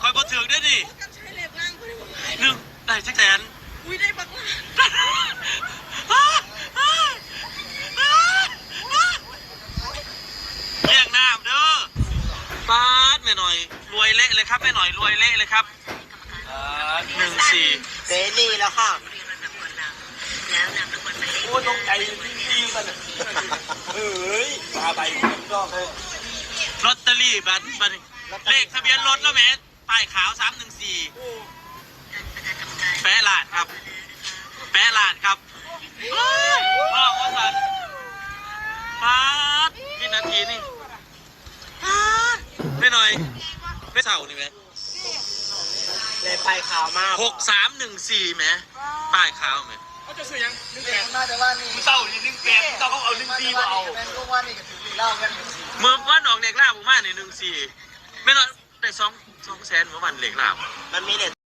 คอยบอถึงได้ดิกันใช้เล็บล่างคนหนึ่งได้จักแสนอุ้ยได้บักล่าเรียงน้ำเด้อป้าดแม่หน่อย รวยเละเลยครับแม่หน่อยรวยเละเลยครับหนึ่งสี่เสรีแล้วค่ะโอ้ตรงใจดีๆกันเฮ้ยมาไปรอบเลยลอตเตอรี่บัตรบัตร เลขทะเบียนรถแล้วแม่ป้ายขาวสามหนึ่งสี่แปะลาดครับ แปะลาดครับพ่อว่าสันป้าดวินาทีนี่ป๊าดไม่หน่อย ไม่เศร้านี่ไหมเลยไปข่าวมากหกสามหนึ่งสี่ไหมป้ายขาวไหมเขาจะซื้อยังนึ่งแปดน่าจะว่านี่มึงเศร้าดินึ่งแปดมึงเศร้าเขาเอานึ่งดีมาเอาแม่งก็ว่านี่ก็ถือเล่ากันเมื่อวันออกเด็กล่าผมมาในหนึ่งสี่ ไม่น้อยได้สองสองแสนเมื่อวันเหล็กหล่ามันมีเด็ด